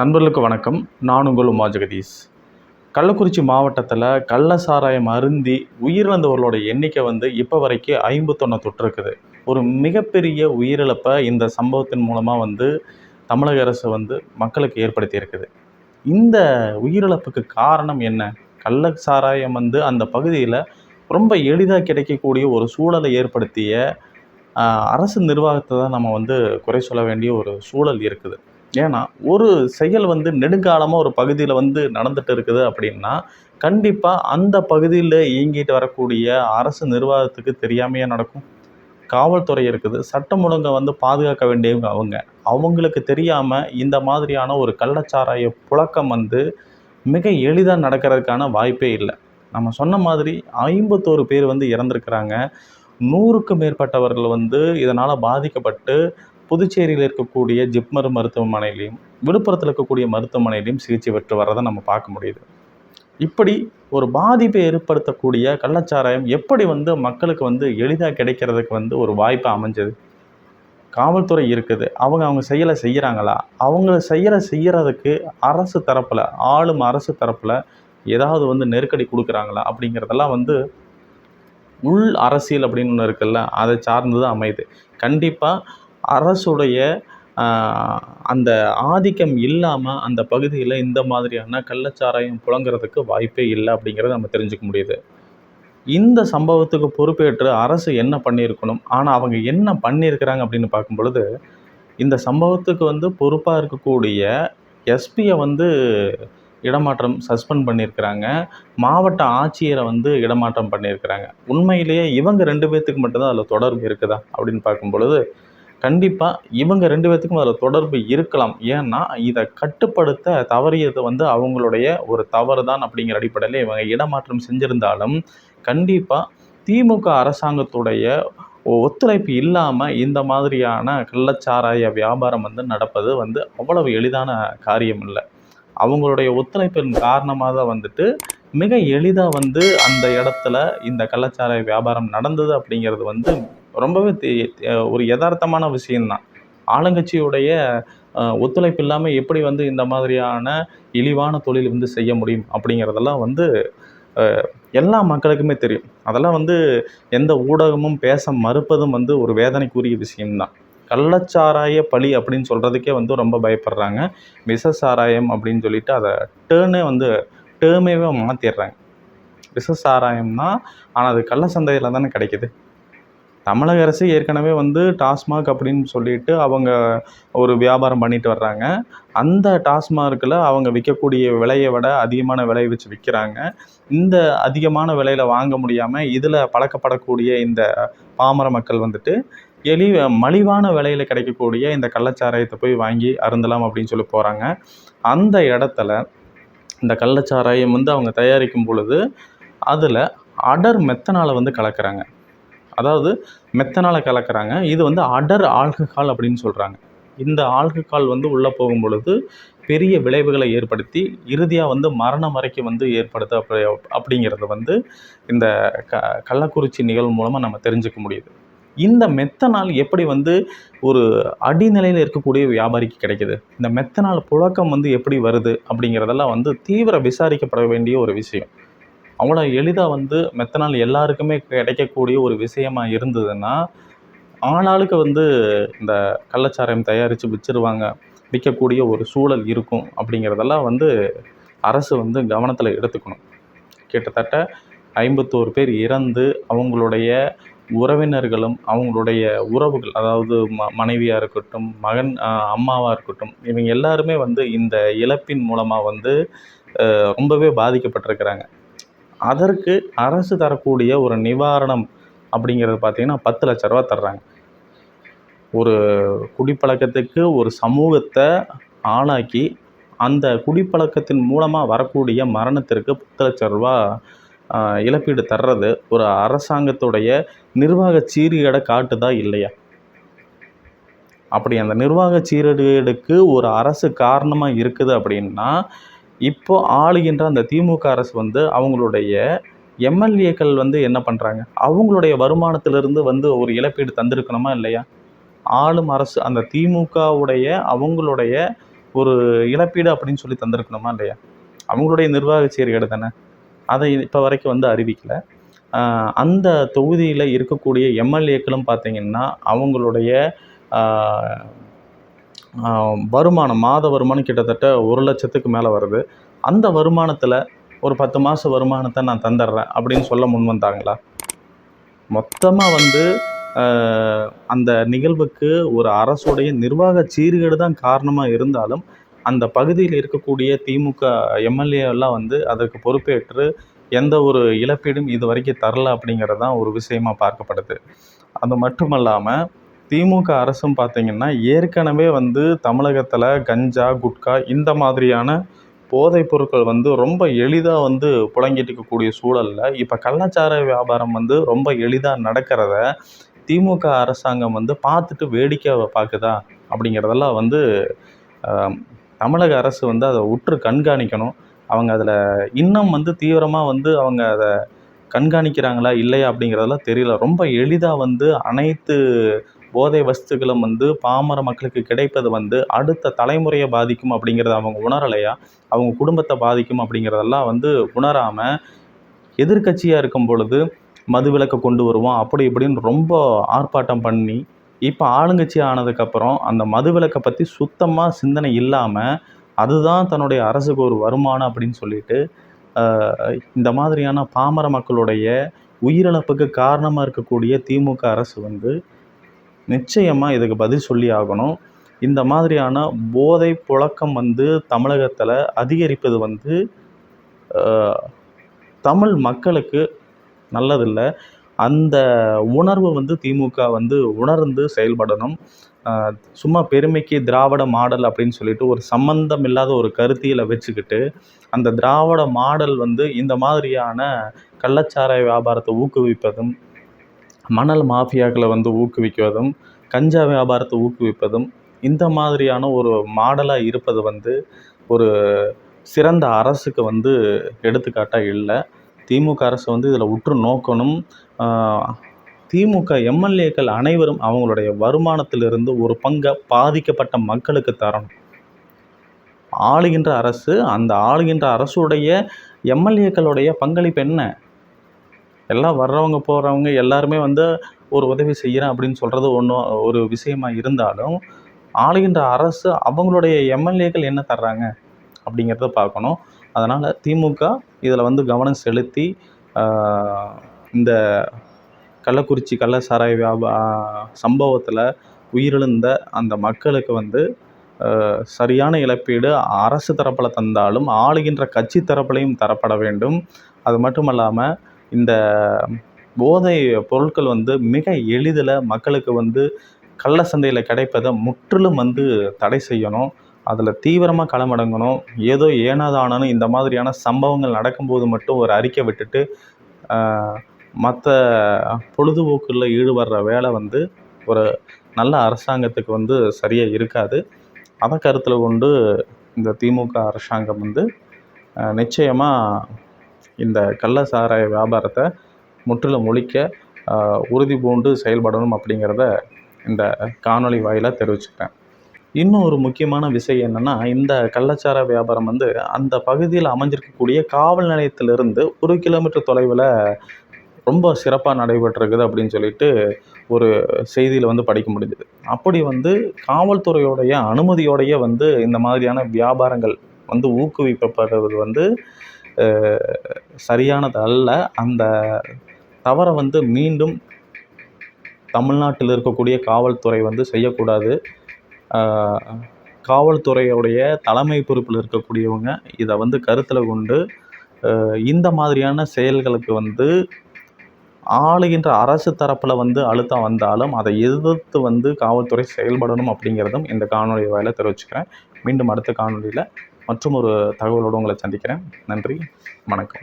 நண்பர்களுக்கு வணக்கம். நான் உங்கள் உமா ஜெகதீஷ். கள்ளக்குறிச்சி மாவட்டத்தில் கள்ள சாராயம் அருந்தி உயிரிழந்தவர்களோட எண்ணிக்கை வந்து இப்போ வரைக்கும் ஐம்பத்தொன்று இருக்குது ஒரு மிகப்பெரிய உயிரிழப்பை இந்த சம்பவத்தின் மூலமாக வந்து தமிழக அரசு வந்து மக்களுக்கு ஏற்படுத்தி இருக்குது. இந்த உயிரிழப்புக்கு காரணம் என்ன? கள்ள சாராயம் வந்து அந்த பகுதியில் ரொம்ப எளிதாக கிடைக்கக்கூடிய ஒரு சூழலை ஏற்படுத்திய அரசு நிர்வாகத்தை தான் நம்ம வந்து குறை சொல்ல வேண்டிய ஒரு சூழல் இருக்குது. ஏன்னா ஒரு செயல் வந்து நெடுங்காலமாக ஒரு பகுதியில் வந்து நடந்துட்டு இருக்குது அப்படின்னா கண்டிப்பாக அந்த பகுதியில் இயங்கிட்டு வரக்கூடிய அரசு நிர்வாகத்துக்கு தெரியாமையே நடக்கும். காவல்துறை இருக்குது. சட்டம் ஒழுங்கை வந்து பாதுகாக்க வேண்டியவங்க அவங்க. அவங்களுக்கு தெரியாமல் இந்த மாதிரியான ஒரு கள்ளச்சாராய புழக்கம் வந்து மிக எளிதாக நடக்கிறதுக்கான வாய்ப்பே இல்லை. நம்ம சொன்ன மாதிரி ஐம்பத்தோரு பேர் வந்து இறந்துருக்கிறாங்க. நூறுக்கும் மேற்பட்டவர்கள் வந்து இதனால் பாதிக்கப்பட்டு புதுச்சேரியில் இருக்கக்கூடிய ஜிப்மர் மருத்துவமனையிலையும் விழுப்புரத்தில் இருக்கக்கூடிய மருத்துவமனையிலையும் சிகிச்சை பெற்று வர்றதை நம்ம பார்க்க முடியுது. இப்படி ஒரு பாதிப்பை ஏற்படுத்தக்கூடிய கள்ளச்சாராயம் எப்படி வந்து மக்களுக்கு வந்து எளிதாக கிடைக்கிறதுக்கு வந்து ஒரு வாய்ப்பு அமைஞ்சது? காவல்துறை இருக்குது. அவங்க அவங்க செயலை செய்கிறாங்களா அவங்க செயலை செய்கிறதுக்கு அரசு தரப்பில் ஆளும் அரசு தரப்பில் ஏதாவது வந்து நெருக்கடி கொடுக்குறாங்களா? அப்படிங்கிறதெல்லாம் வந்து உள் அரசியல் அப்படின்னு ஒன்று இருக்குல்ல அதை சார்ந்து தான் அமையுது. கண்டிப்பாக அரசுடைய அந்த ஆதிக்கம் இல்லாமல் அந்த பகுதியில் இந்த மாதிரியான கள்ளச்சாராயம் புழங்குறதுக்கு வாய்ப்பே இல்லை அப்படிங்கிறத நம்ம தெரிஞ்சுக்க முடியுது. இந்த சம்பவத்துக்கு பொறுப்பேற்று அரசு என்ன பண்ணியிருக்கணும் ஆனால் அவங்க என்ன பண்ணியிருக்கிறாங்க அப்படின்னு பார்க்கும் பொழுது இந்த சம்பவத்துக்கு வந்து பொறுப்பாக இருக்கக்கூடிய எஸ்பியை வந்து இடமாற்றம் சஸ்பெண்ட் பண்ணியிருக்கிறாங்க. மாவட்ட ஆட்சியரை வந்து இடமாற்றம் பண்ணியிருக்கிறாங்க. உண்மையிலேயே இவங்க ரெண்டு பேர்த்துக்கு மட்டும்தான் அதில் தொடர்பு இருக்குதா அப்படின்னு பார்க்கும் பொழுது கண்டிப்பாக இவங்க ரெண்டு பேர்த்துக்கும் அதில் தொடர்பு இருக்கலாம். ஏன்னா இதை கட்டுப்படுத்த தவறியது வந்து அவங்களுடைய ஒரு தவறு தான் அப்படிங்கிற அடிப்படையில் இவங்க இடமாற்றம் செஞ்சிருந்தாலும் கண்டிப்பாக திமுக அரசாங்கத்துடைய ஒத்துழைப்பு இல்லாமல் இந்த மாதிரியான கள்ளச்சாராய வியாபாரம் வந்து நடப்பது வந்து அவ்வளவு எளிதான காரியம் இல்லை. அவங்களுடைய ஒத்துழைப்பின் காரணமாக தான் வந்துட்டு மிக எளிதாக வந்து அந்த இடத்துல இந்த கள்ளச்சாராய வியாபாரம் நடந்தது அப்படிங்கிறது வந்து ரொம்பவே ஒரு யதார்த்தமான விஷயம்தான். ஆளுங்கட்சியுடைய ஒத்துழைப்பு இல்லாமல் எப்படி வந்து இந்த மாதிரியான இழிவான தொழில் வந்து செய்ய முடியும் அப்படிங்கிறதெல்லாம் வந்து எல்லா மக்களுக்குமே தெரியும். அதெல்லாம் வந்து எந்த ஊடகமும் பேச மறுப்பதும் வந்து ஒரு வேதனைக்குரிய விஷயம்தான். கள்ளச்சாராய பழி அப்படின்னு சொல்கிறதுக்கே வந்து ரொம்ப பயப்படுறாங்க. விஷ சாராயம் அப்படின்னு சொல்லிட்டு அதை டேர்னே வந்து டேர்மேவே மாற்றிடுறாங்க விஷ சாராயம்னா ஆனால் அது கள்ள சந்தையில் தானே கிடைக்குது. தமிழக அரசு ஏற்கனவே வந்து டாஸ்மாக் அப்படின்னு சொல்லிட்டு அவங்க ஒரு வியாபாரம் பண்ணிட்டு வர்றாங்க. அந்த டாஸ்மார்க்கில் அவங்க விற்கக்கூடிய விலையை விட அதிகமான விலையை வச்சு விற்கிறாங்க. இந்த அதிகமான விலையில் வாங்க முடியாமல் இதில் பழக்கப்படக்கூடிய இந்த பாமர மக்கள் வந்துட்டு எளி மலிவான விலையில் கிடைக்கக்கூடிய இந்த கள்ளச்சாராயத்தை போய் வாங்கி அருந்தலாம் அப்படின்னு சொல்லி போகிறாங்க அந்த இடத்துல இந்த கள்ளச்சாராயம் வந்து அவங்க தயாரிக்கும் பொழுது அதில் அடர் மெத்தனால் வந்து கலக்கிறாங்க. அதாவது மெத்தனாலை கலக்கிறாங்க. இது வந்து அடர் ஆல்கஹால் அப்படின்னு சொல்கிறாங்க இந்த ஆல்கஹால் வந்து உள்ளே போகும் பொழுது பெரிய விளைவுகளை ஏற்படுத்தி இறுதியாக வந்து மரணம் வரைக்கும் வந்து ஏற்படுத்த அப்படிங்கிறத வந்து இந்த க கள்ளக்குறிச்சி நிகழ்வு மூலமாக நம்ம தெரிஞ்சுக்க முடியுது. இந்த மெத்தனால் எப்படி வந்து ஒரு அடிநிலையில் இருக்கக்கூடிய வியாபாரிக்கு கிடைக்குது? இந்த மெத்தனால் புழக்கம் வந்து எப்படி வருது? அப்படிங்கிறதெல்லாம் வந்து தீவிர விசாரிக்கப்பட வேண்டிய ஒரு விஷயம். அவ்வளோ எளிதாக வந்து மெத்தனால் எல்லாருக்குமே கிடைக்கக்கூடிய ஒரு விஷயமா இருந்ததுன்னா ஆளாளுக்கு வந்து இந்த கள்ளச்சாராயம் தயாரித்து விற்றுருவாங்க விற்கக்கூடிய ஒரு சூழல் இருக்கும் அப்படிங்கிறதெல்லாம் வந்து அரசு வந்து கவனத்தில் எடுத்துக்கணும். கிட்டத்தட்ட ஐம்பத்தோரு பேர் இறந்து அவங்களுடைய உறவினர்களும் அவங்களுடைய உறவுகள் அதாவது ம மனைவியாக இருக்கட்டும் மகன் அம்மாவாக இருக்கட்டும் இவங்க எல்லாருமே வந்து இந்த இழப்பின் மூலமாக வந்து ரொம்பவே பாதிக்கப்பட்டிருக்கிறாங்க. அதற்கு அரசு தரக்கூடிய ஒரு நிவாரணம் அப்படிங்கிறது பார்த்தீங்கன்னா பத்து லட்ச ரூபா தர்றாங்க. ஒரு குடிப்பழக்கத்துக்கு ஒரு சமூகத்தை ஆளாக்கி அந்த குடிப்பழக்கத்தின் மூலமாக வரக்கூடிய மரணத்திற்கு பத்து லட்ச ரூபா இழப்பீடு தர்றது ஒரு அரசாங்கத்துடைய நிர்வாக சீர்கேடை காட்டுதா இல்லையா? அப்படி அந்த நிர்வாக சீரடுக்கு ஒரு அரசு காரணமாக இருக்குது அப்படின்னா இப்போ ஆளுகின்ற அந்த திமுக அரசு வந்து அவங்களுடைய எம்எல்ஏக்கள் வந்து என்ன பண்ணுறாங்க அவங்களுடைய வருமானத்திலிருந்து வந்து ஒரு இழப்பீடு தந்திருக்கணுமா இல்லையா? ஆளும் அரசு அந்த திமுகவுடைய அவங்களுடைய ஒரு இழப்பீடு அப்படின்னு சொல்லி தந்திருக்கணுமா இல்லையா? அவங்களுடைய நிர்வாக சீர்கேடு தானே. அதை இப்போ வரைக்கும் வந்து அறிவிக்கலை. அந்த தொகுதியில் இருக்கக்கூடிய எம்எல்ஏக்களும் பார்த்தீங்கன்னா அவங்களுடைய வருமானம் மாத வருமானம் கிட்டத்தட்ட ஒரு லட்சத்துக்கு மேலே வருது. அந்த வருமானத்தில் ஒரு பத்து மாத வருமானத்தை நான் தந்துடுறேன் அப்படின்னு சொல்ல முன் வந்தாங்களா? மொத்தமாக வந்து அந்த நிகழ்வுக்கு ஒரு அரசுடைய நிர்வாக சீர்கேடு தான் காரணமாக இருந்தாலும் அந்த பகுதியில் இருக்கக்கூடிய திமுக எம்எல்ஏ எல்லாம் வந்து அதற்கு பொறுப்பேற்று எந்த ஒரு இழப்பீடும் இது வரைக்கும் தரல அப்படிங்கிறது தான் ஒரு விஷயமாக பார்க்கப்படுது. அது மட்டுமல்லாமல் திமுக அரசும் பார்த்தீங்கன்னா ஏற்கனவே வந்து தமிழகத்தில் கஞ்சா குட்கா இந்த மாதிரியான போதைப் பொருட்கள் வந்து ரொம்ப எளிதாக வந்து புழங்கிட்டு இருக்கக்கூடிய சூழலில் இப்போ கள்ளச்சார வியாபாரம் வந்து ரொம்ப எளிதாக நடக்கிறத திமுக அரசாங்கம் வந்து பார்த்துட்டு வேடிக்கை பார்க்குதா அப்படிங்கிறதெல்லாம் வந்து தமிழக அரசு வந்து அதை உற்று கண்காணிக்கணும். அவங்க அதில் இன்னும் வந்து தீவிரமாக வந்து அவங்க அதை கண்காணிக்கிறாங்களா இல்லையா அப்படிங்கிறதெல்லாம் தெரியல. ரொம்ப எளிதாக வந்து அனைத்து போதை வஸ்துகளும் வந்து பாமர மக்களுக்கு கிடைப்பது வந்து அடுத்த தலைமுறையை பாதிக்கும் அப்படிங்கிறத அவங்க உணரலையா? அவங்க குடும்பத்தை பாதிக்கும் அப்படிங்கிறதெல்லாம் வந்து உணராமல் எதிர்க்கட்சியாக இருக்கும் பொழுது மதுவிலக்கை கொண்டு வருவோம் அப்படி இப்படின்னு ரொம்ப ஆர்ப்பாட்டம் பண்ணி இப்போ ஆளுங்கட்சி ஆனதுக்கப்புறம் அந்த மதுவிலக்கை பற்றி சுத்தமாக சிந்தனை இல்லாமல் அதுதான் தன்னுடைய அரசுக்கு ஒரு வருமானம் அப்படின்னு சொல்லிட்டு இந்த மாதிரியான பாமர மக்களுடைய உயிரிழப்புக்கு காரணமாக இருக்கக்கூடிய திமுக அரசு வந்து நிச்சயமாக இதுக்கு பதில் சொல்லி ஆகணும். இந்த மாதிரியான போதை புழக்கம் வந்து தமிழகத்தில் அதிகரிப்பது வந்து தமிழ் மக்களுக்கு நல்லதில்லை. அந்த உணர்வு வந்து திமுக வந்து உணர்ந்து செயல்படணும். சும்மா பெருமைக்கு திராவிட மாடல் அப்படின்னு சொல்லிட்டு ஒரு சம்பந்தம் இல்லாத ஒரு கருத்தியில் வச்சுக்கிட்டு அந்த திராவிட மாடல் வந்து இந்த மாதிரியான கள்ளச்சாராய வியாபாரத்தை ஊக்குவிப்பதும் மணல் மாஃபியாக்களை வந்து ஊக்குவிக்குவதும் கஞ்சா வியாபாரத்தை ஊக்குவிப்பதும் இந்த மாதிரியான ஒரு மாடலாக இருப்பது வந்து ஒரு சிறந்த அரசுக்கு வந்து எடுத்துக்காட்டாக இல்லை. திமுக அரசு வந்து இதில் உற்று நோக்கணும். திமுக எம்எல்ஏக்கள் அனைவரும் அவங்களுடைய வருமானத்திலிருந்து ஒரு பங்கை பாதிக்கப்பட்ட மக்களுக்கு தரணும். ஆளுகின்ற அரசு அந்த ஆளுகின்ற அரசுடைய எம்எல்ஏக்களுடைய பங்களிப்பு என்ன? எல்லாம் வர்றவங்க போகிறவங்க எல்லாருமே வந்து ஒரு உதவி செய்கிறேன் அப்படின்னு சொல்கிறது ஒன்றும் ஒரு விஷயமா இருந்தாலும் ஆளுகின்ற அரசு அவங்களுடைய எம்எல்ஏக்கள் என்ன தர்றாங்க அப்படிங்கிறத பார்க்கணும். அதனால் திமுக இதில் வந்து கவனம் செலுத்தி இந்த கள்ளக்குறிச்சி கள்ள சாராய வியாபா சம்பவத்தில் உயிரிழந்த அந்த மக்களுக்கு வந்து சரியான இழப்பீடு அரசு தரப்பில் தந்தாலும் ஆளுகின்ற கட்சி தரப்புலையும் தரப்பட வேண்டும். அது மட்டும் இல்லாமல் இந்த போதை பொருட்கள் வந்து மிக எளிதில் மக்களுக்கு வந்து கள்ள சந்தையில் கிடைப்பதை முற்றிலும் வந்து தடை செய்யணும். அதில் தீவிரமாக களமடங்கணும் ஏதோ ஏனாதானன்னு இந்த மாதிரியான சம்பவங்கள் நடக்கும்போது மட்டும் ஒரு அறிக்கை விட்டுட்டு மற்ற பொழுதுபோக்கில் ஈடுபடுற வேலை வந்து ஒரு நல்ல அரசாங்கத்துக்கு வந்து சரியாக இருக்காது. அதை கருத்தில் கொண்டு இந்த திமுக அரசாங்கம் வந்து நிச்சயமாக இந்த கள்ள சாராய வியாபாரத்தை முற்றிலும் ஒழிக்க உறுதி பூண்டு செயல்படணும் அப்படிங்கிறத இந்த காணொளி வாயிலாக தெரிவிச்சுக்கிறேன் இன்னும் ஒரு முக்கியமான விஷயம் என்னென்னா இந்த கள்ளச்சார வியாபாரம் வந்து அந்த பகுதியில் அமைஞ்சிருக்கக்கூடிய காவல் நிலையத்திலிருந்து ஒரு கிலோமீட்டர் தொலைவில் ரொம்ப சிறப்பாக நடைபெற்றிருக்குது அப்படின்னு சொல்லிட்டு ஒரு செய்தியில் வந்து படிக்க முடிஞ்சுது. அப்படி வந்து காவல்துறையோடைய அனுமதியோடைய வந்து இந்த மாதிரியான வியாபாரங்கள் வந்து ஊக்குவிக்கப்படுவது வந்து சரியானது அல்ல அந்த தவறை வந்து மீண்டும் தமிழ்நாட்டில் இருக்கக்கூடிய காவல்துறை வந்து செய்யக்கூடாது. காவல்துறையுடைய தலைமை பொறுப்பில் இருக்கக்கூடியவங்க இதை வந்து கருத்தில் கொண்டு இந்த மாதிரியான செயல்களுக்கு வந்து ஆளுகின்ற அரசு தரப்பில் வந்து அழுத்தம் வந்தாலும் அதை எதிர்த்து வந்து காவல்துறை செயல்படணும் அப்படிங்கிறதும் இந்த காணொலி வாயில் தெரிவிச்சுக்கிறேன். மீண்டும் அடுத்த காணொலியில் மற்றும் ஒரு தகவலோடு உங்களை சந்திக்கிறேன். நன்றி. வணக்கம்.